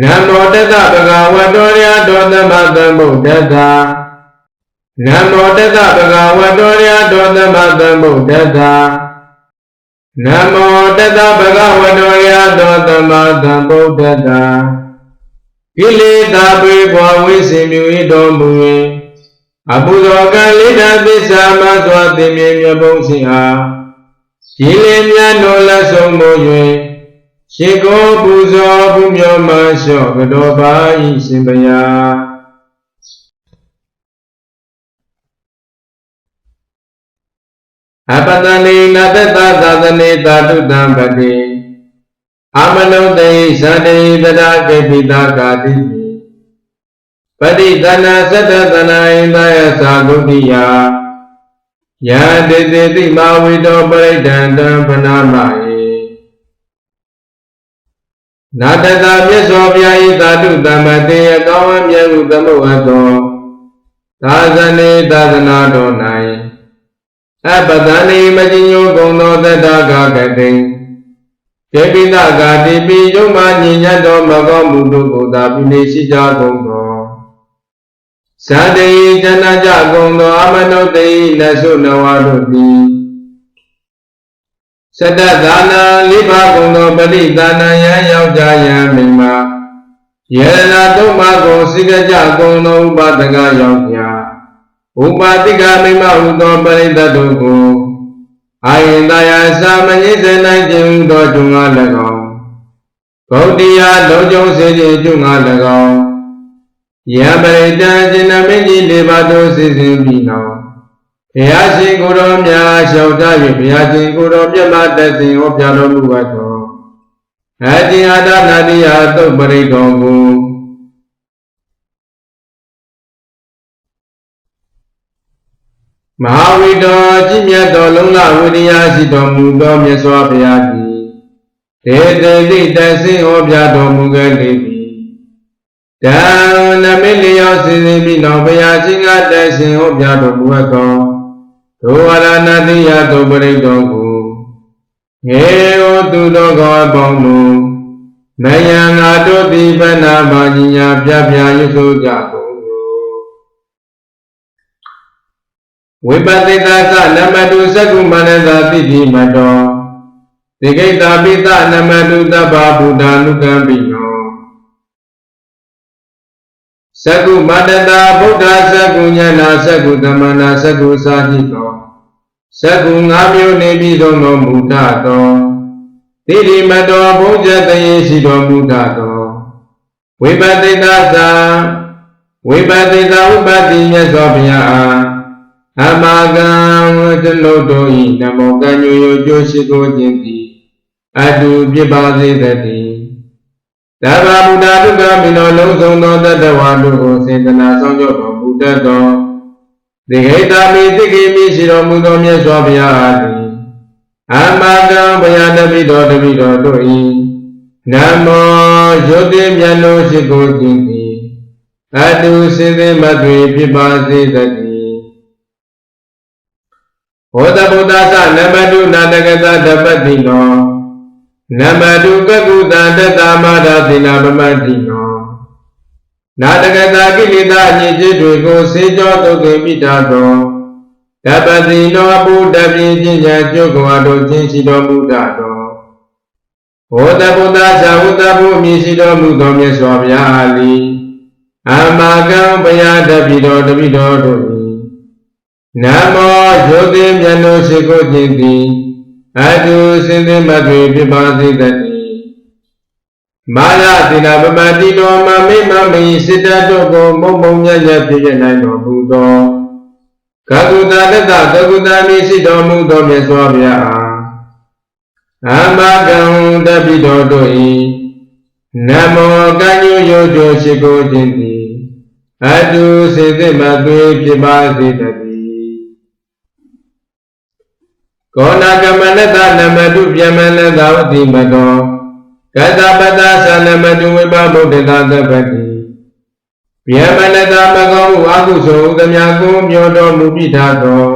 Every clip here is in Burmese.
နမောတတဗဂဝတောရတောသမသမ္ဗုဒ္ဓတ္တနမောတတဗဂဝတောရတောသမသမ္ဗုဒ္ဓတ္တနမောတတဗဂဝတောရတောသမသမ္ဗုဒ္ဓတ္တကိလေသာပေဘဝဝိစေမြူ၏တော်မူ၏အဘုဇောကံလိဒ္ဓသစ္စာမသောအသိမြင်မြတ်ပုံးစဉ်အားဒီလင်မြတ်တော်လက်ဆုံးမူ၍ ရှိကိုပူဇော်ဘုမြောမလျှော့ကတော်ပါ၏ရှင်ဘုရားအပတနေနတတသာသနေတာတုတံပတိအမနုတေသန္တိတရာကိပိတာကာတိမိပฏิတနာသတ္တတနာဣန္ဒယသာဂုတိယယတေတိတိမဝိတောပရိဒန္တံပနာမယေ နာတတမြတ်စွာဘုရား၏သာတုတမ္ပတေအကောင်းအမြတ်ဟုသမုတ်အပ်သောသာသနေသာသနာတော်၌အပတန်နေမကြီးညိုကုံသောတတ္တကာကတိကေပိတကာတိပိယုံမှညဉ့်ညတ်သောမကောင်းမှုတို့ကိုသာပိနေရှိကြကုန်သောဇာတိဇဏကြကုန်သောအမနုတေနဆုနဝတို့သည် စတ္တဒါနာလေးပါးကုန်သောပရိဒါနယံယောက်ျားယံမိန်းမယေရနာတုမကုံစိကကြကုန်သောဥပဒကယောက်ျားဥပါတိကမိမဟုသောပရိသတ်တို့ကိုအာယင်တယာသာမညိစေနိုင်ခြင်းဟုသောကျုံငါ၎င်းဂௌတိယလုံးကျုံစေခြင်းကျုံငါ၎င်းယံပရိတံရှင်နမင်းကြီးလေးပါးတို့စီစဉ်ပြီးနောက် ဘုရားရှင်ကိုယ်တော်များလျှောက်တ၍ဘုရားရှင်ကိုယ်တော်မြတ်မတက်စဉ်ဟောပြတော်မူအပ်သောအတ္တိအာဒနာတိယသုတ်ပရိတော်ကိုမဟာဝိတော်ကြည်မြတ်တော်လုံးလဝိရိယရှိတော်မူသောမြတ်စွာဘုရားသည်ဒေတေတိတဆင်းဟောပြတော်မူခဲ့လေပြီတံနမိလျောစီစဉ်ပြီးနောက်ဘုရားရှင်ကတဆင်းဟောပြတော်မူသော ဒုဝရဏတိယသုပရိတော်ကိုငေဟောသူတော်ကောအပေါင်းတို့မယံငါတို့သည်ဘဏ္ဍာမညာပြပြရွဆိုကြကုန်ဝိပတိတာသနမတုသက္ကုမနတာတိတိမတောဒီကိတာပိသနမတုတဗ္ဗဗုဒ္ဓ ानु ကံပိနော သက္ကုမတတာဗုဒ္ဓသက္ကုဉာဏသက္ကုသမဏသက္ကုစာတိတောသက္ကုငါးမျိုးနေပြီးသောမူထသောတိတိမတောဘုံဇတယေရှိတော်မူထသောဝိပတိတာသဝိပတိတာဥပတိမြတ်စွာဘုရားအားအမကံတလို့တို့ဤနမောကညိုယကျိုးရှိကိုခြင်းသည်အတူပြပါစေတည်း တဗ္ဗဗုဒ္ဓဒုက္ခမိနောလုံးစုံသောတတဝါတို့ကိုစေတနာဆောင်ကြတော်မူတတ်သောဒီဟိတမိတိကိမိရှိတော်မူသောမြတ်စွာဘုရားအားသည်အမကံဘုရားတပိတော်တပိတော်တို့ဤနမောယုတိမြတ်လို့ရှိကိုခြင်းသည်အတူစေတမသွေဖြစ်ပါစေတည်းဘောဓဗုဒ္ဓသနမတုနာတကတဓပတိနော နမတုကကုတတတမာဒတိနာပမတိနောနာတကတကိလေသာအညစ်အကြေးတွေကိုစေကြောတုတ်ကမိတာသောဓပတိနောဘုဒ္ဓပြင်းပညာကျုပ်ကွာတို့ချင်းရှိတော်မူတတ်သောဘောဓဗုဒ္ဓဇာဝတ္တဘုမြည်ရှိတော်မူသောမြတ်စွာဘုရားအားလီအမကံဘုရားတပိတော်တပိတော်တို့နမောယုတိမြတ်လို့ရှိကိုခြင်းသည် အတုစင်သိမသွေဖြစ်ပါစေတည်းမာရတိနာပမတိတော်မမိမမိစိတ္တတို့ကိုမုံမုံမြတ်မြတ်ဖြစ်ရနိုင်တော်မူသောကကုတတတသကုတမိရှိတော်မူသောမြတ်စွာဘုရားအားအမကံတပိတော်တို့၏နမောကညုယောကျိုးရှိကိုခြင်းသည်အတုစေသိမသွေဖြစ်ပါစေတည်း ကောနာကမနတနမတုပြမနတဝတိမတောကတပတသနမတုဝိပမုဒ္ဒတာသဗ္ဗတိပြမနတမကောဟုအကုသိုလ်သမြကိုမျောတော်မူပိထာသော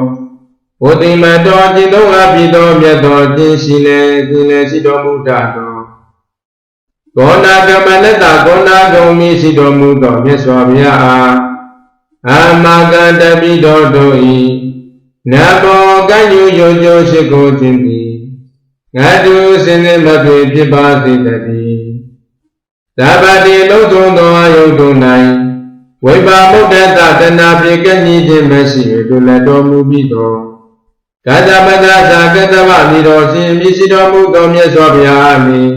ဘုတိမတော်จิตသောအပိတော်မြတ်တော်ခြင်းရှိလေခြင်းလေရှိတော်မူတတ်သောကောနာကမနတကောနာဂုံမိရှိတော်မူသောမြတ်စွာဘုရားအားအာမကံတပိတော်တို့ဤ နဘောကညုယုံကြိုရှိကိုခြင်းသည်ငါတို့စင်စစ်မသွေဖြစ်ပါစေတည်းသဗ္ဗတိလုံးစုံသောအယုတို့၌ဝိပါမုဒ္ဒတတနာပြေကညည်းခြင်းမရှိ၍တို့လည်းတော်မူပြီးသောဂတပဒသာကတဝမိတော်ရှင်မြရှိတော်မူသောမြတ်စွာဘုရားအမည်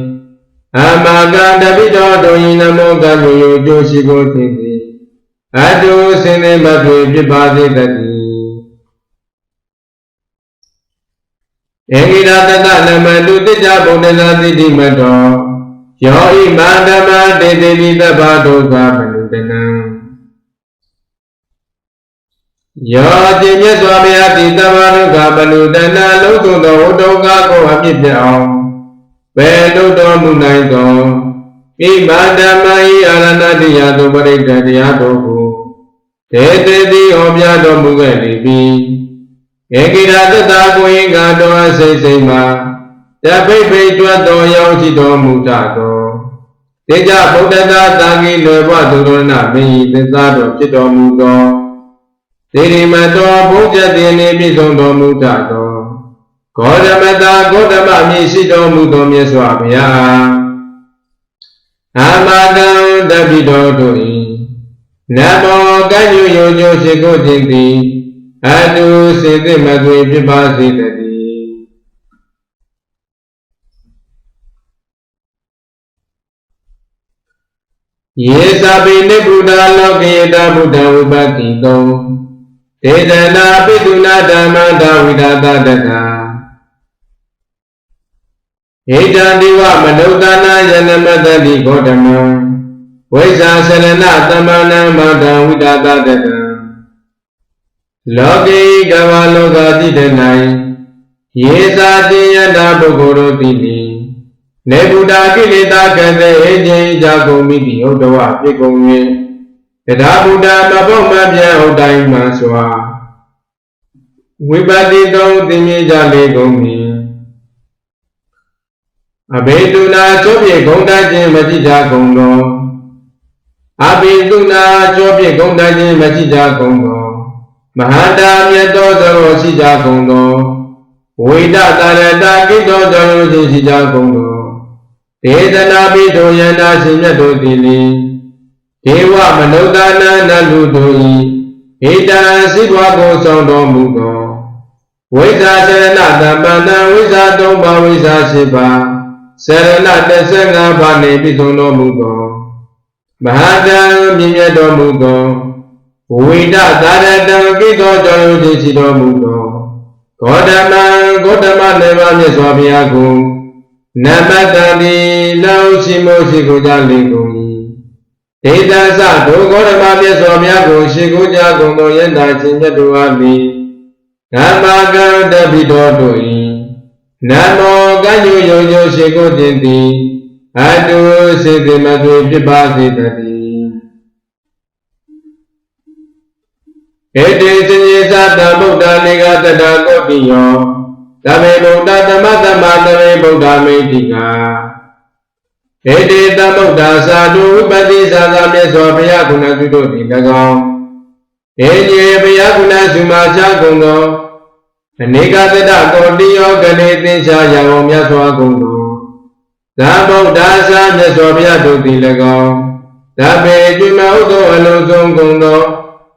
အမကံတပိတော်တို့ဤနမောကံယုကျိုးရှိကိုသင်သည်အတုစင်နေမသွေဖြစ်ပါစေတည်း ဧကိရတတနမတုတိကြဗုဒ္ဓနာတိတိမတောယောဣမန္တမတေတိပိတ္တဗဒုက္ခမနုတနံယောတိမြတ်စွာဘုရားတိတဗ္ဗဒုက္ခမနုတနံလုံးစုံသောဝတ္တကကိုအပြစ်ပြအောင်ဘယ်လို့တော်မူနိုင်သောဣမန္တမဤအာရဏတိယသို့ပရိတ္တတရားတော်ကိုဒေတေတိဟောပြတော်မူခဲ့လေပြီ ဧကိရတတကိုင်္ဂါတော်အစိတ်စိတ်မှာတပိတ်ပိတ်တွတ်တော်ရောက်ရှိတော်မူတတ်သောတေကြဗုဒ္ဓတာတာဂိလွယ်ဘဝသူတော်နာမင်းဤသစ္စာတော်ဖြစ်တော်မူသောဒေရိမတော်ဘုရားတင်နေပြည့်စုံတော်မူတတ်သောဂေါတမတာဂေါတမမြည်ရှိတော်မူသောမြတ်စွာဘုရားအာမတံတပိတော်တို့ဤနမောကညုယုံညိုရှိကိုခြင်းသည် အတုစေတိမသွေဖြစ်ပါစေတည်းယေသပိနိဗ္ဗုဒ္ဓလောကေတဗုဒ္ဓဝိပတိတောဒေသနာပိတုနာဓမ္မတာဝိဒတာတကဟိတံဒီဝမနုဿနာယနမတတိဂေါတမံဝိဇာဆရဏသမ္မာနမတံဝိဒတာတက လောကေကဝလောကတိတ၌ယေသာတိယတာပုဂ္ဂိုလ်တို့သည်နေဗုဒ္ဓကိလေသာကတဲ့ဟိခြင်းကြကုန်မိတိဟုတ်တော်ဖြစ်ကုန်၍တရားဗုဒ္ဓမဘုံမပြန်ဟုတ်တိုင်းမှစွာဝိပတိတောသင်္မြေကြလေကုန်မည်အဘေတုနာကျောပြေဂုံတခြင်းမကြည့်ကြကုန်သောအဘေတုနာကျောပြေဂုံတခြင်းမကြည့်ကြကုန်သော မဟာတာမြတ်သောသရောရှိကြကုန်သောဝိဒတာရတာကိတောတော်ခြင်းရှိကြကုန်သောဒေသနာပိတောယန္တာရှင်မြတ်တို့သည်လေဒေဝမနုဿာနန္တလူတို့ဤဣတံစိဘွားကိုဆောင်တော်မူသောဝိဇာဆရဏတမ္ပန္နဝိဇာသုံးပါးဝိဇာရှိပါဆရဏ35ပါးနှင့်ပြည့်စုံတော်မူသောမဟာတံမြင့်မြတ်တော်မူသော ဝိဒသာရတံကိသောကြောင့်ခြင်းရှိတော်မူသောဂေါတမံဂေါတမနေပါမြတ်စွာဘုရားကိုနမတတိလောရှိမို့ရှိကိုကြလေကုန်၏ဒေသသဒုဂေါရမမြတ်စွာဘုရားကိုရှိကိုကြကုန်သောယန္တာချင်းမြတ်တို့အားမိဓမ္မကံတပိတော်တို့၏နမောကညုယုံညုံရှိကိုတင်သည်အတုစေတိမသွေဖြစ်ပါစေတည်း ဧတေစဉ္စေသတဗုဒ္ဓနေကတတကောတိယောသဗ္ဗေဗုဒ္ဓသမတ္တမသဗ္ဗေဗုဒ္ဓမိတိကာဟေတေတဗုဒ္ဓသာဓုဝိပတိသာသာမြတ်စွာဘုရားကုဏသုတို့သည်၎င်းဟေညေဘုရားကုဏသုမာချကုန်သောအနေကတတကောတိယောကနေသင်္ချာရဝမြတ်စွာကုန်သောသာဗုဒ္ဓသာမြတ်စွာဘုရားတို့သည်၎င်းသဗ္ဗေကျွမဥသောအလုံးစုံကုန်သော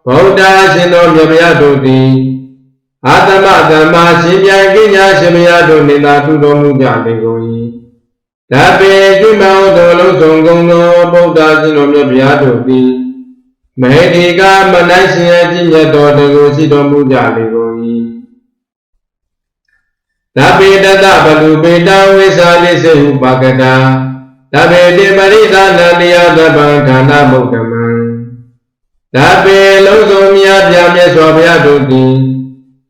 ဗုဒ္ဓရှင်တော်မြတ်ဘုရားတို့သည်အာတမသမ္မာရှင်ပြိုင်ကိညာရှင်မယားတို့နေသာထုတော်မူကြလေကုန်၏တပေကျွမောသောလုံးစုံကုန်သောဗုဒ္ဓရှင်တော်မြတ်ဗျာတို့သည်မဟေတိကမနိုင်ရှင်အကြည့်မြတ်တော်တကူရှိတော်မူကြလေကုန်၏တပေတတဘလူပေတဝိသာလိစေဥပါကတာတပေတိပရိသနာတရားတပံခန္ဓာမုဒ္ဓမံ တပေလုံးစုံမြတ်ပြမြတ်စွာဘုရားတို့သည်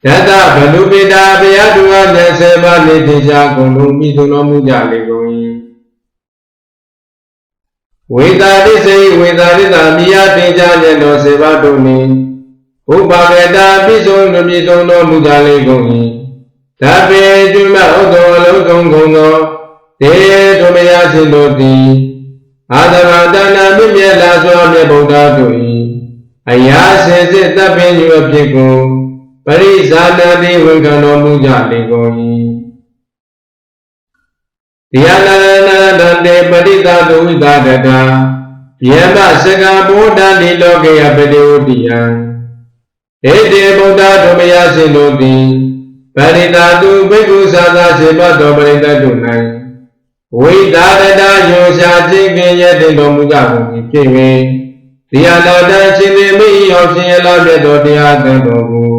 ယတဘလူပိတာဘုရားသူအားလက်ဆယ်ပါးနေတိချာကုန်လုံးမိသူတော်မူကြလေကုန်၏ဝေတာတိစေဝေတာတိတာမိယတင်ကြမြတ်တော်စေပါတို့နှင့်ဥပဝေတာပိစုံတို့ပြည့်စုံတော်မူကြလေကုန်၏ဓာပေကျွမဥဒ္ဒောအလုံးစုံကုန်သောဒေဒုမယရှင်တို့သည်အာသရတနာမြင့်မြတ်လာစွာမြတ်ဗုဒ္ဓတို့၏ အရာစင်စစ်တပ်ပင်ယူအဖြစ်ကိုပရိဇာနာတိဝန်ခံတော်မူကြလေကုန်၏တရားနာနာတတေပရိသတုဝိသဒတာယမစကဗုဒ္ဓတိလောကေယပတိဝတိယံဧတေဗုဒ္ဓဓမ္မယစင်တို့သည်ပရိသတုဘိက္ခုသာသာစေဘတော်ပရိသတ်တို့၌ဝိသဒတာယောရှာခြင်းပင်ရတင်တော်မူကြကုန်၏ဖြစ်၍ တရားတော်တန်ရှင်သေမိရောက်ရှင်ရလာမြတ်တော်တရားသင်တော်ကို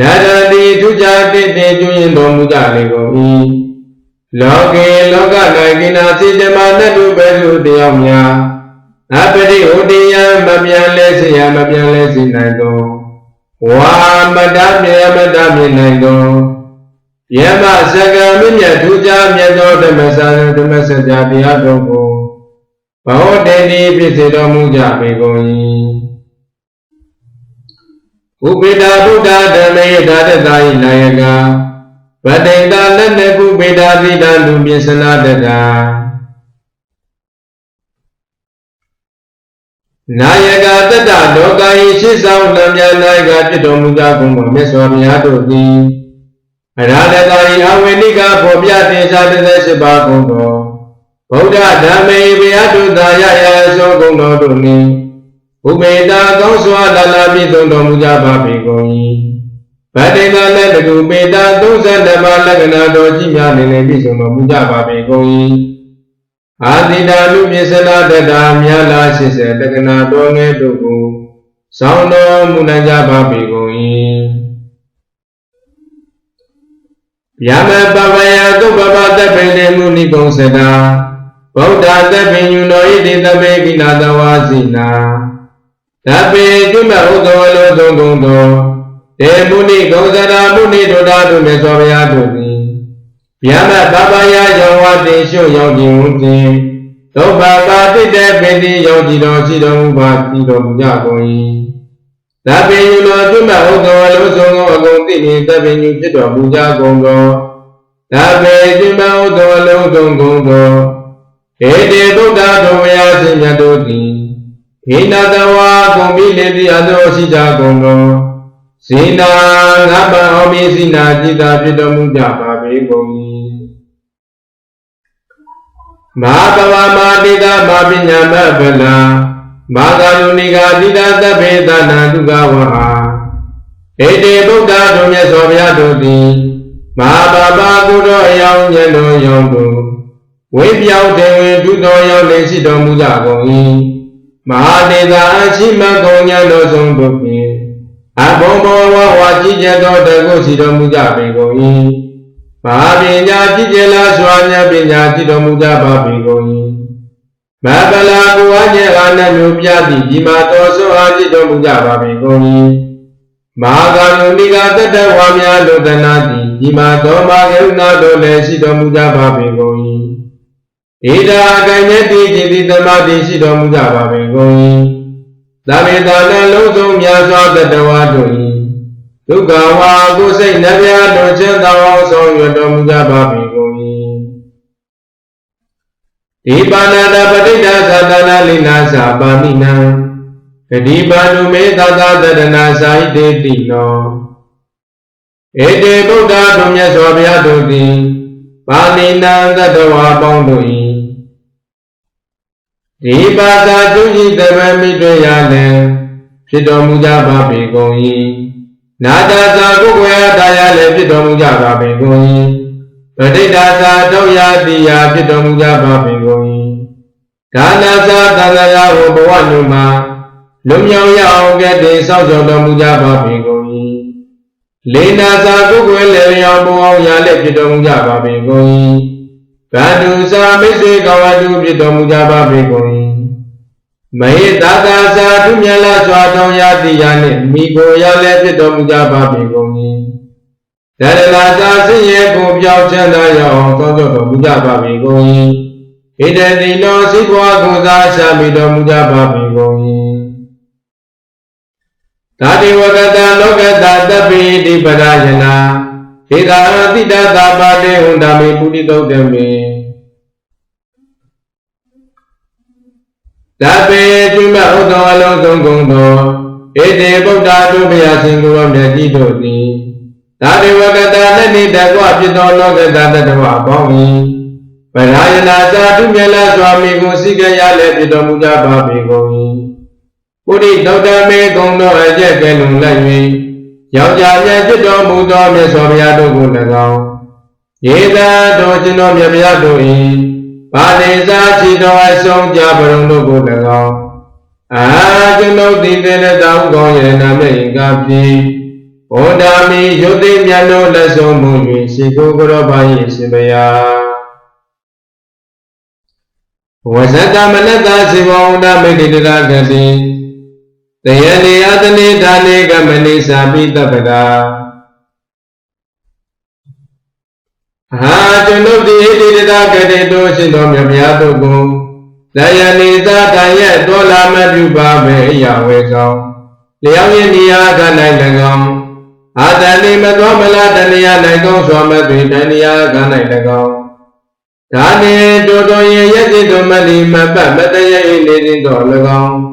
နရတိထူးခြားတည်တည်ကျွင်းတော်မူကြလေကုန်၏လောကေလောက၌ကိနာစေတမနတုဘေစုတရားများအပရိဟောတိယမပြန်လဲစေရမပြန်လဲစေနိုင်သောဝါမတမြေမတမြေနိုင်သောယမစကံမြင့်ထူးခြားမြတ်သောဓမ္မစာဓမ္မစကြာတရားတော်ကို ဘောတေတိဖြစ်စေတော်မူကြပေကုန်၏ဥပိတာဗုဒ္ဓဓမ္မေဒါတသာယနာယကဗတိတလက်နေကုပိတာသီတလူပြစ္စနာတတာနာယကတတ္တလောကဤရှိဆောင်လံမြနာယကဖြစ်တော်မူကြကုန်သောမြတ်စွာဘုရားတို့သည်အရာတသာဤအဝိနိကဖော်ပြတင်ရှားတဲ့ရှိပါကုန်သော ဗုဒ္ဓဓမ္မေဘုရားတို့သာရရသောကုန်တော်တို့နှင့်ဘုမေတာကောင်းစွာလာလာပြည့်စုံတော်မူကြပါပေကုန်၏ဗတ္တိကလည်းတကူပေတာ30ဓမ္မလက္ခဏာတော်ကြီးများနေနေပြည့်စုံတော်မူကြပါပေကုန်၏အာတိတာလူမြစ္စနာတတာမြာလာ80လက္ခဏာတော်ငယ်တို့ကိုစောင်းတော်မူနိုင်ကြပါပေကုန်၏ယမပပယသုပပတပိနေမုနိကုံစတာ ဗုဒ္ဓသဗ္ဗညုနောဣတိသမေကိနာတဝါစီနာသဗ္ဗေကျွမဟုတ်သောလောသုံးကုန်သောတေမုနိဂောဇရာမုနိဒုဒ္ဓတို့မြတ်စွာဘုရားတို့သည်ဗျာမပပယယောဝတိရှုရောက်ခြင်းဝတိသုဘပါတိတေပင်တိယောကြည်တော်ရှိတော်မူပါတည်တော်မူကြကုန်၏သဗ္ဗေယုလောကျွမဟုတ်သောလောသုံးကုန်အကုန်သိမြင်သဗ္ဗေယုဖြစ်တော်မူကြကုန်သောသဗ္ဗေကျွမဟုတ်သောလောသုံးကုန်သော ဧတေဗုဒ္ဓဓမ္မယရှင်မြတ်တို့သည်ဟိနတဝါကုန်ပြီလေတိအသောရှိကြကုန်သောဇေနာငါပံဟောမိစိနာจิตာဖြစ်တော်မူကြပါပေကုန်၏မဟာပဝမာတိတာမာပညာမဗလာမာဂာယုနိကာတိတာသဗ္ဗေသနာတုကဝဟာဧတေဗုဒ္ဓတို့မြတ်စွာဘုရားတို့သည်မဟာပါပါကုတော်အယောင်ညံတော်ရောင်တို့ ဝိပြောင်းတေဝင်ဒုတော်ရောက်လေရှိတော်မူကြကုန်၏မဟာတေသာအရှိမကုံညာတော်ဆုံးတို့ဖြင့်အဘုံဘောဝဝါကြည်ကျက်သောတကုရှိတော်မူကြပေကုန်၏မဟာပညာကြည်ကျက်လာစွာမြတ်ပညာကြည်တော်မူကြပါပေကုန်၏မပလာကိုအညေအာနမျိုးပြသည်ဒီမှာတော်ဆိုအားကြည်တော်မူကြပါပေကုန်၏မဟာကရုဏိကတတဝါများလုတနာသည်ဒီမှာတော်မာကရုဏာတော်လည်းရှိတော်မူကြပါပေကုန်၏ ဣဒာကံမြတ်တိจิตသမာဓိရှိတော်မူကြပါပေကုန်၏သဗ္ဗေတာနလုံးစုံများစွာတတဝါတို့၏ဒုက္ခဝါကိုစိတ်နှပြတော်ချမ်းသာအောင်ဆောင်ရွက်တော်မူကြပါပေကုန်၏ဒီပါဏာတပဋိဒါသတနာလိနာသာပါမိနံဂတိပါဏုမေသသာတရဏဇာဟိတေတိနောဧတေဗုဒ္ဓတို့မြတ်စွာဘုရားတို့သည်ပါဏိနံသတ္တဝါပေါင်းတို့၏ ဒီပါသာသူကြီးတမမိတွေ့ရလည်းဖြစ်တော်မူကြပါပေကုန်၏နာတသာကုကွယ်တရားလည်းဖြစ်တော်မူကြပါပေကုန်၏ပဋိဒါသာတောယတိယဖြစ်တော်မူကြပါပေကုန်၏ဒါနာသာသံဃာဝဘဝလူမှာလွမြောက်ရအောင်ကဲ့တင်ဆောက်တော်တော်မူကြပါပေကုန်၏လေနာသာကုကွယ်လည်းရောင်ဘဝရလည်းဖြစ်တော်မူကြပါပေကုန်၏ ဗန္ဓုသာမိတ်ဆွေကဝတုဖြစ်တော်မူကြပါပေကုန်၏မဟိတာသာသာသူမြတ်လာစွာတောင်းရတိယနှင့်မိကိုရလည်းဖြစ်တော်မူကြပါပေကုန်၏ဒရလာသာဆင်းရဲကိုပြောင်းချမ်းသာရအောင်သောကြောတော်မူကြပါပေကုန်၏ဣတတိလောစိဘဝကိုသာရှာမိတော်မူကြပါပေကုန်၏သာတိဝကတလောကတတပိတိပဒယနာ ဧကာတိတသာပါတေဟွန်ဓမ္မေပုတိတုတ်တမေသဗ္ဗေကျွမဥသောအလုံးစုံကုန်သောဧတေဗုဒ္ဓတို့ဘုရားရှင်ကိုယ်တော်မြတ်ကြီးတို့သည်သာဒေဝကတလက်နေတကွဖြစ်သောလောကတတ္တဝအပေါင်း၏ပရာယနာသာတုမြတ်လာစွာမိကိုစိကရလည်းဖြစ်တော်မူကြပါပေကုန်၏ပုရိသောတမေကုံတော်အကျက်ကဲလုံလိုက်၍ ယောက်ျားမြတ်ဖြစ်တော်မူသောမြတ်စွာဘုရားတို့ကို၎င်းယေသာတော်ရှင်တော်မြတ်ဘုရားတို့၏ပါဠိစာချီတော်အဆုံးကြပရုံတို့ကို၎င်းအာကျွန်ုပ်သည်တည်းလည်းတောင်းကောင်းရနာမေကဖြစ်ဘုဒ္ဓမီယုတ်သိမြတ်တို့လက်ဆုံးမူ၍ရှိကိုကရောပါ၏ရှင်ဘုရားဝဇတမနတဇေဝဝန္ဒမေတိတရကတိ တယနေအတနေဌာနေကမနိစာပိတပကာဟာကျွန်ုပ်ဒီဣတိတရကတိတို့ရှင်တော်မြတ်ဗျာတို့ကိုတယနေသာတန်ရဲ့တောလာမပြုပါမေအရာဝေဆောင်လျောင်းရင်နေရာက၌၎င်းအာတန်နေမသောမလားတဏှာ၌ကောင်းစွာမသွေတဏှာက၌၎င်းဒါနေတောတော်ရဲ့ယက်တိတော်မလီမပတ်မတရဲ့နေစဉ်တော်၎င်း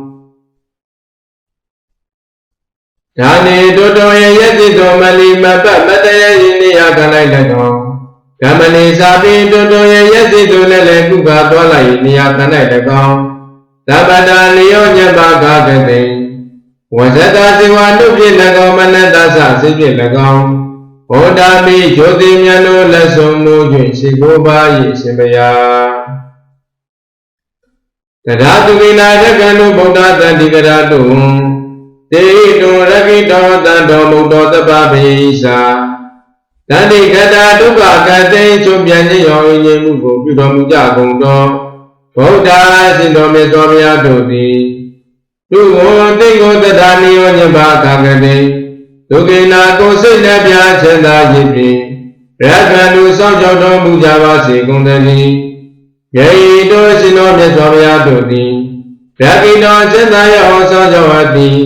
ဒါနေတောတော်ရဲ့ယက်တိတော်မလီမပတ်မတရဲ့နေရာက၌၎င်းကမဏိစာပိတုတုရဲ့ရက်စီသူလည်းလည်းကုကာသွားလိုက်နေရာတန်၌၎င်းသဗ္ဗတာလျောညပါကာကတိဝဇတဇေဝနုဖြင့်၎င်းမနတသစိဖြင့်၎င်းဘုဒ္ဓမိဂျိုတိမြတ်တို့လက်ဆုံးမူ၍ရှိကိုးပါ၏ရှင်ဘုရားတရားသူကိနာရကံတို့ဗုဒ္ဓတန်တိကရာတို့ တေတုရကိတောတန်တော်မူသောတပ္ပပိသာတဏိကတာဒုက္ခကတိချုပ်ပြန်ခြင်းရောဝိညာဉ်မှုကိုပြုတော်မူကြကုန်သောဗုဒ္ဓရှင်တော်မြတ်စွာဘုရားတို့သည်သူကိုတိကိုတထာနိယောညဘာကာကတိဒုက္ခနာကိုစိတ်နှပြချမ်းသာခြင်းဖြင့်ရဟန္တုစောင့်ကြောက်တော်မူကြပါစေကုန်သတည်းယေတောရှင်တော်မြတ်စွာဘုရားတို့သည်ရခိတော်ချမ်းသာရအောင်စောင့်ကြောက်အပ်သည်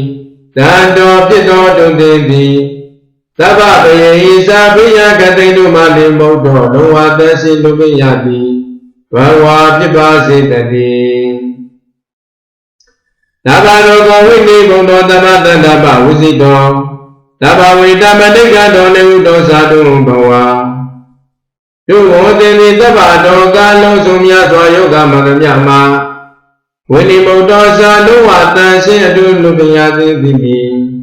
တန်တော်ဖြစ်တော်တုန်သည်သည်သဗ္ဗပယေဟိသာပိယကတိတုမလင်မုတ်တော်လုံးဝသက်ရှိလူပိယတိဘဝဖြစ်ပါစေတည်းသဗ္ဗရောဂဝိနိဘုံတော်သမတန္တပဝုစိတောသဗ္ဗဝိတမတိကတော်နေဟုတောသာတုဘဝဒုဝောတိနိသဗ္ဗတော်ကလုံးစုံများစွာယောဂမဂ္ဂမြမှာ ဝိနိမုတ်တော်သာလုံးဝတန်ရှင်းအတုလူပိယတိသည်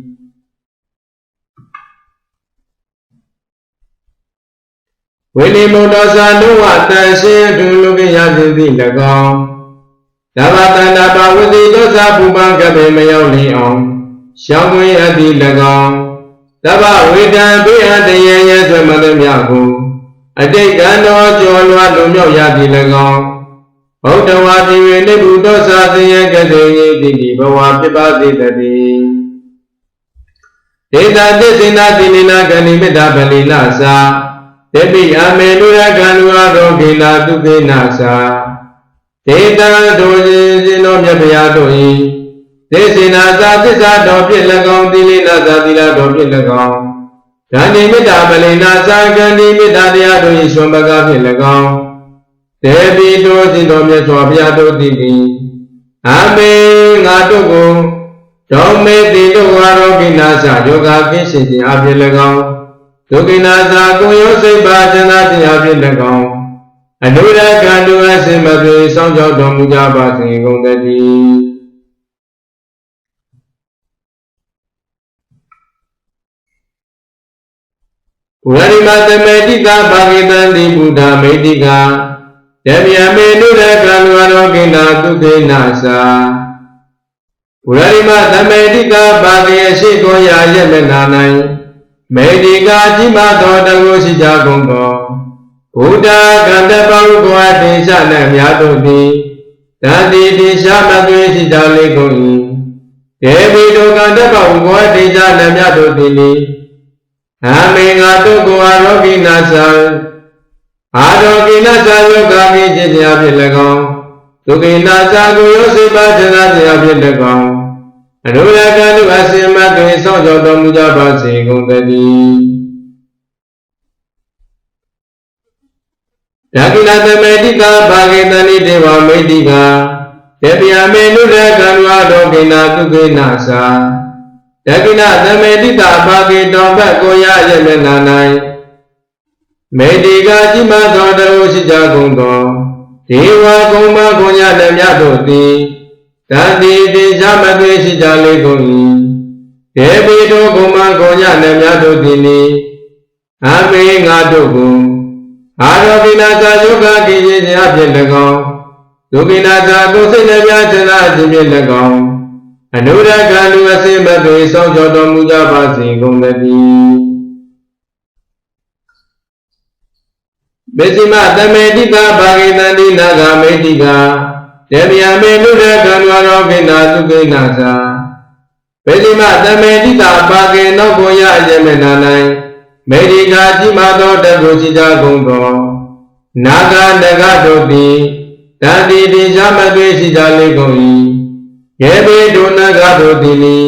ဝိနိမုတ္တသာနုဝတန်ရှင်းဒုလူကိယသည်သည်၎င်းသဗ္ဗတန္တပါဝတိဒုသပူပံကပေမရောက်လင်အောင်ရှောင်းသွင်းအပ်သည်၎င်းသဗ္ဗဝေဒံပိအတယေယေဆွေမသည်မြကိုအတိတ်ကံတော်ကျော်လွှားလုံမြောက်ရသည်၎င်း ဘုဒ္ဓဝါဒီဝေနိဗ္ဗုတောသာသယကတိယေတိတိဘဝဖြစ်ပါစေတည်းဒေတာသစ္စေနာတိနိနာကဏိမေတ္တာပလီလသာတပိအမေနုရကံလူအားတော်ကိလာသူကိနာသာဒေတံတို့ရှင်တော်မြတ်ဗျာတို့၏ဒေသေနာသာသစ္စာတော်ဖြင့်၎င်းသီလိနာသာသီလတော်ဖြင့်၎င်းဓာတိမေတ္တာပလိနာသာကံတိမေတ္တာတရားတို့၏ရှင်ဘဂဖြင့်၎င်း ဒေပိတို့ရှင်တော်မြတ်စွာဘုရားတို့သည်အမေငါတို့ကိုဒေါမေတိတို့ဝါရောကိနာသယောဂကင်းရှင်ခြင်းအပြင်၎င်းဒုက္ခိနာသာကိုရောစိတ်ပါကျင်သာတရားဖြင့်၎င်းအနုရကံတုအစင်မပြေစောင့်ကြောက်တော်မူကြပါစေကုန်သတည်းဘုရားရိမသမေတိတာဘာဂိတံတိဘုဒ္ဓမေတိကာ တမြမေနုရကံဝရောကိနာတုခေနာသာဘုရားရိမသမေတိတာဘာဂိယရှိကိုရာရဲ့မနာနိုင်မေဒီကာကြီးမားသောတကုရှိကြကုန်သောဘုဒ္ဓကံတပောဘဝတင်ရှားနှင့်များတို့သည်တန်တိတင်ရှားမသွေးရှိကြလေကုန်၏ဒေဝီတို့ကံတပောဘဝတင်ရှားနှင့်များတို့သည်အမေငါတို့ကိုအာရောဂိနာသံ အာရောဂိနာသံယောဂမိခြင်းများဖြင့်၎င်းဒုက္ခိနာသံကိုရောစိပါဒနာတရားဖြင့်၎င်းအရုယကံတို့အစင်မတွင်ဆောင်းကြောတော်မူကြပါစေကုန်သတည်းဓာကိလသမေတိကာဘာဂေတနိဒေဝမေတိကာတေပြာမေနုရကံဝါဒောကိနာသူကိနာသာတကိနာသမေတိတာဘာကေတောဘတ်ကိုရရဲ့မျက်နာ၌ မေတိကာจิမသောတရုရှိကြကုန်သောဒေဝဂုံမဂုံညလည်းမြတ်တို့သည်တန်တိတိချမသွေရှိကြလေကုန်၏ဒေဝီတို့ဂုံမဂုံညလည်းမြတ်တို့သည်နိအမေငါတို့ကိုအာရောပိနာသာယုဂကိဉ္စရာဖြင့်၎င်းဒုက္ခိနာသာကိုစိတ်နှပြချနာခြင်းဖြင့်၎င်းအနုရကလူအစိမသွေစောင့်ကြောတော်မူကြပါစေကုန်သတည်း မေဇိမတမေတိတာဘာဂိတန္တိနာဂမေတိကာတေမြာမေနုရကံဝရောကိနာသုကိနာသာမေဇိမတမေတိတာဘာဂေနောကိုရအယမေနာ၌မေဒီကာကြည်မာသောတကုရှိကြကုန်သောနာဂနဂတို့သည်တန်တိတိချမသွေရှိကြလေကုန်၏ယေဘေဒုနဂတို့သည်နိ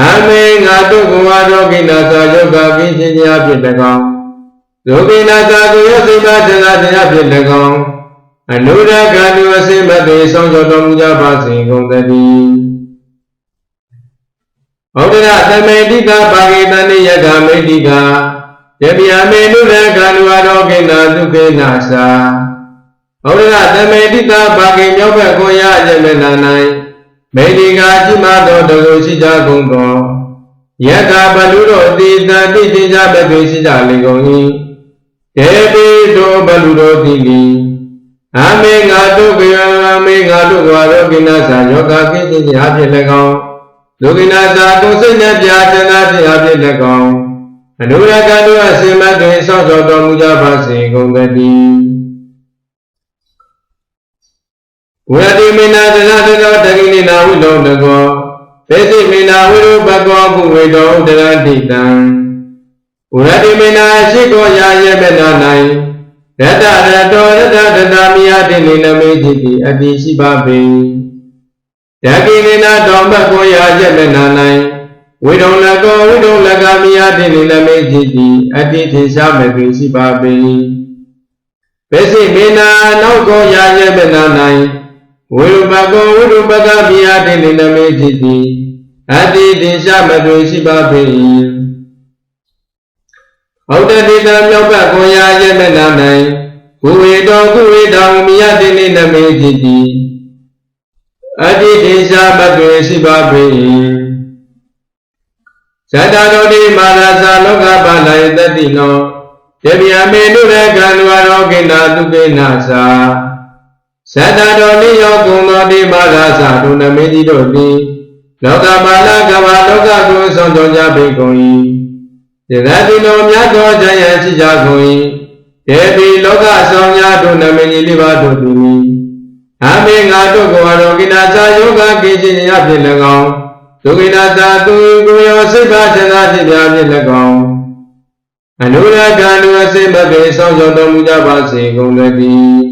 အမေငါတို့ဘဝတော်ကိနာသာယောဂကိခြင်းများဖြင့်၎င်း ဒုကိနာသာကိုရစိမ္မာတနာတရားဖြင့်၎င်းအနုရကံသူအစိမသွေဆောင်ကြောတော်မူကြပါစေကုန်သတည်းဩဒရသမေတိကပါဂေတနိယကမေတိကယပြာမေနုရကံသူအရောကိနာဒုက္ခိနာသာဩဒရသမေတိကပါဂေမြောက်ဘက်ကိုရအယမေနာ၌မေတိကာจิမသောတကုရှိကြကုန်သောယက္ခဘလူတို့တိတတိတင်ကြဘက်သိရှိကြလေကုန်၏ တေတိတို့ဘလူတို့တိလီအမေငါတို့ကယအမေငါတို့ဝါရောကိနာသာယောဂကိစ္စရာဖြင့်၎င်းဒုက္ခိနာသာကိုယ်စိတ်နဲ့ပြာချနာဖြင့်အဖြစ်၎င်းအနုရကတို့အစင်မတွင်ဆောက်တော်တော်မူကြပါစေကုန်သတည်းဝရတိမေနာသနာတောတကိနိနာဝိလောတကောသေတိမေနာဝိရုပကောပုဝေတောဥဒရတိတံ ဝရတိမေနာရှိကောရာယေမေနာ၌ရတ္တရတောရတ္တတတမိယတိနိနမေတိတိအတိရှိပါပေယကိနိနာတောဘကောရာယေမေနာ၌ဝိရုံလကောဝိရုံလကမိယတိနိနမေတိတိအတိထေရှားမေပေရှိပါပေပေစိမေနာနောက်ကောရာယေမေနာ၌ဝိရုပကောဝိရုပကမိယတိနိနမေတိတိအတိထေရှားမေပေရှိပါပေ ဟုတ်တတိတမြောက်ဘက်ကိုရာရဲ့မျက်နှာ၌ကုဝေတောကုဝေတောမိယတိနိနမေတိတိအတိတေရှာမတွေရှိပါပေဇတ္တတော်ဒီမာရဇာလောကပါဠိတတိနောတေဗျာမေနုရကံဝရောကိနာတုပေနာသာဇတ္တတော်နိယောကုံတော်ဒီမာရဇာဒုနမေတိတို့သည်လောကပါဠကဘာလောကကိုဆောင်ကြောကြပေကုန်၏ ယရတိနောမြတ်သောဇယံရှိကြကုန်၏ဒေတိလောကဆောင်များတို့နမင်းကြီးလေးပါတို့သည်အမေငါတို့ကိုအရောကိနာသာယောဂကိခြင်းရဖြင့်၎င်းဒုက္ခိနာသာသူကိုရောစိတ်ပါချမ်းသာဖြစ်ပြဖြင့်၎င်းအနုရကံတို့အစိမပေဆောင်းတော်မူကြပါစေကုန်သတည်း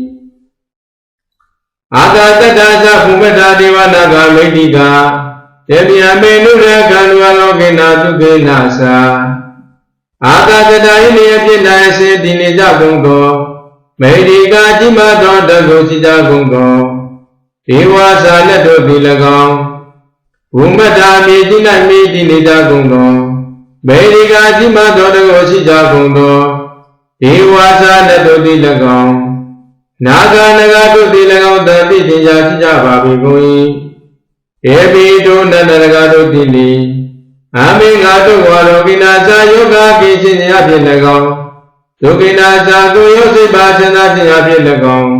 အာဂတတ္တသဘုမတ္တဒေဝနာဂမိတိကာတေမြာမေနုရကံတို့အရောကိနာဒုက္ခိနာသာ အာကာသတယိနေဖြစ်နိုင်စေတည်နေကြကုန်သောမေဒီကာจิမသောတကုရှိကြကုန်သောဒေဝဇာလက်တို့သည်၎င်းဝုမတ္တာမြေတိ၌မြေတည်နေကြကုန်သောမေဒီကာจิမသောတကုရှိကြကုန်သောဒေဝဇာလက်တို့သည်၎င်းနာဂနဂတို့သည်၎င်းတတိတင်ကြရှိကြပါပြီကုန်၏ဧပိတို့နန္ဒရဂတို့သည် အမေငါတို့ဝါရောကိနာဇာယောဂကိရှင်ရဖြင့်၎င်းဒုကိနာဇာကိုယောစိပါချနာခြင်းအဖြစ်၎င်း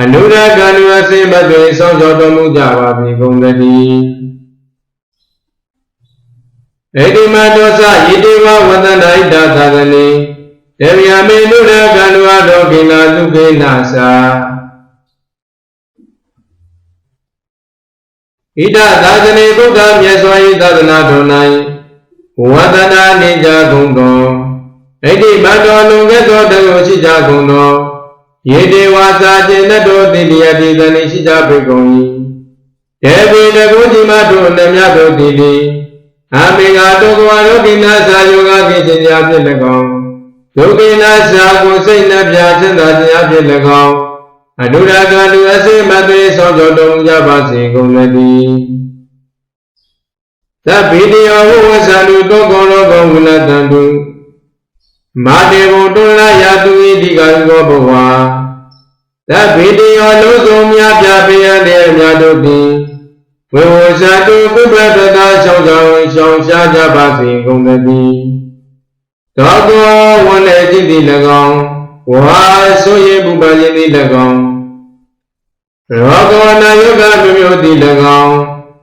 အနုရကံဝစေမသွေဆောင်းကြောတော်မူကြပါပြီကုန်သတည်းဧတိမတောသယေတိဝဝတနာဣဒသာသနေဒေဝယမေနုရကံဝတော်ကိနာသုကိနာသာ ဣဒသာသနေဘုရားမြတ်စွာဘုရားသာသနာတော်၌ဝတနာနေကြကုန်သောဣတိမတော်လုံခဲ့သောတကုရှိကြကုန်သောယေတေဝါစာကျင်တ်တော်တိလျတိသနေရှိကြပေကုန်၏တေဘိတကုတိမတို့အနမြတ်တို့တိတိအမေငါတောကဝါရောကိနာစာယောဂကိခြင်းများဖြင့်၎င်းဒုက္ခိနာစာကိုစိတ်နှပြချမ်းသာခြင်းအဖြစ်၎င်း အနုရာဂလူအစိမသွေဆောင်ကြောတော်မူကြပါစေကုန်သတည်းသဗ္ဗေတယောဝဝသလူတောကောလောကောဝိနတံတုမာတေဘုတွလာယတုဣတိကသောဘဝသဗ္ဗေတယောလုံးစုံများပြပေရတဲ့အများတို့သည်ဝေဝဇာတုပုပ္ပတ္တရှောင်းဆောင်ရှောင်းရှားကြပါစေကုန်သတည်းသောကောဝန္တေจิตတိ၎င်းဝါဆိုရပုပ္ပယင်တိ၎င်း ရောဂဝနာယောဂမျိုးမျိုးတိ၎င်း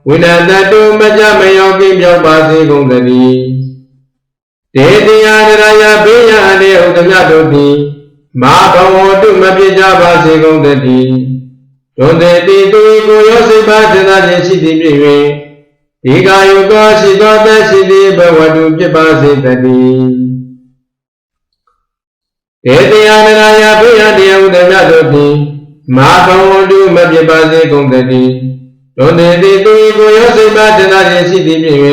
ဝိနတတုမကြမယောကိပြောက်ပါစေကုန်သတည်းတေတရားရယဘေးရန်အနေဥဒ္ဓမြတို့သည်မာဘဝတုမပြကြပါစေကုန်သတည်းဒုံတေတိသူကိုရောစိတ်ပါစေသာခြင်းရှိသည်ဖြစ်၍ဒီကာယုကောရှိသောသက်ရှိသည်ဘဝတုဖြစ်ပါစေတည်းတေတရားရယဘေးရန်တရားဥဒ္ဓမြတို့သည် မာဘဝတုမပြပါစေကုန်သတည်းဒုံတေတိသူကိုရောစိတ်ပါစေသာခြင်းရှိသည်ဖြစ်၍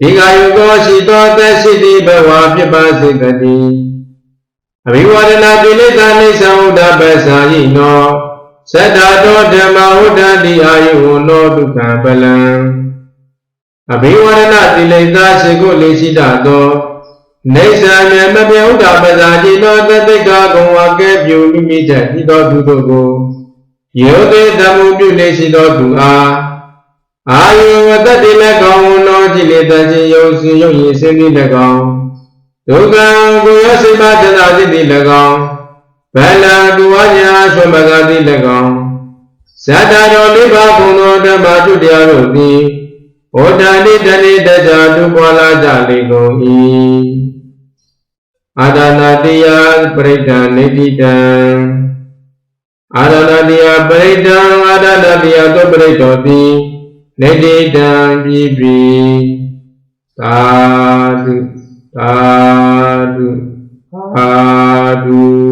ဒီကာယုကောရှိသောသက်ရှိသည်ဘဝဖြစ်ပါစေတည်းအဘိဝဒနာတိလိသနိသံဥဒ္ဒပ္ပစာဟိနောသတ္တတောဓမ္မဝဒ္ဒတိအာယုဝနောဒုက္ခပလံအဘိဝဒနာတိလိသရှိကိုလေးရှိတတ်သော နေသံမြမပြေဥဒ္ဒပ္ပစာတိနောတသိက္ခာကုံဝကဲပြုမိမိချက်ဤသောသူတို့ကိုယောတိတမှုပြုနေရှိသောသူအားအာယုဝတ္တိလည်းကောင်းဝနောကြည်လေတခြင်းယုံစင်ယုံရည်စင်းသည်၎င်းဒုက္ခံကိုရစိမတနာတိတိ၎င်းဗလံဒုဝညာဆွမကတိ၎င်းဇတတော်လေးပါးဘုံတော်ဓမ္မကျွတရားတို့သည်ဟောတန်တိတဏိတကြဒုပွာလာကြလေကုန်၏ အာဒနာတရားပရိဒံနေတိတံအာဒနာတရားပရိဒံအာဒနာတရားသောပရိတော်သည်နေတိတံပြီပြီသာဓုသာဓုသာဓု